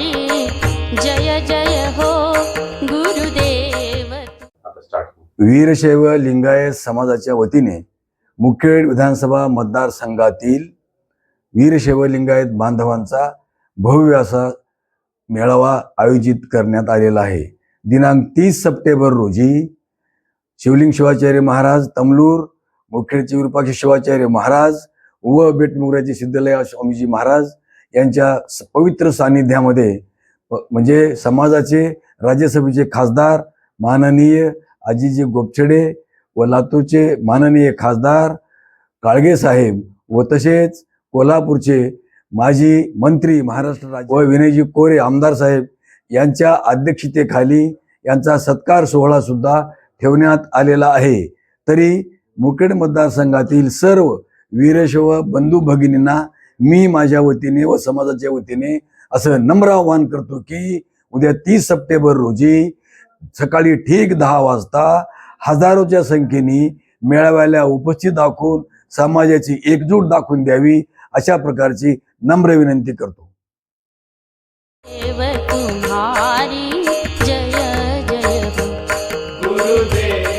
तुम्हारी जय जय हो गुरुदेव। वीरशैव लिंगायत समाजाच्या वतीने मुखेड विधानसभा मतदारसंघातील वीरशैव लिंगायत बांधवांचा भव्य असा मेळावा आयोजित करण्यात आलेला आहे. दिनांक तीस सप्टेंबर रोजी शिवलिंग शिवाचार्य महाराज तमलूर मुखेडचे विरूपाक्ष शिवाचार्य महाराज व बेटमुगऱ्याचे सिद्धलया स्वामीजी महाराज यांच्या स- पवित्र सानिध्यामध्ये म्हणजे समाजाचे राज्यसभेचे खासदार माननीय आजीजी गोपछडे व लातूरचे माननीय खासदार काळगे साहेब व तसेच कोल्हापूरचे माजी मंत्री महाराष्ट्र राज्य व विनयजी कोरे आमदार साहेब यांच्या अध्यक्षतेखाली यांचा सत्कार सोहळा सुद्धा ठेवण्यात आलेला आहे. तरी मुखेड मतदारसंघातील सर्व वीरशव बंधू भगिनींना मी माझ्या वतीने व समाजाच्या वतीने असं नम्र आवाहन करतो की उद्या तीस सप्टेंबर रोजी सकाळी ठीक दहा वाजता हजारोच्या संख्येने मेळाव्याला उपस्थित दाखवून समाजाची एकजूट दाखवून द्यावी अशा प्रकारची नम्र विनंती करतो. जय जय हो.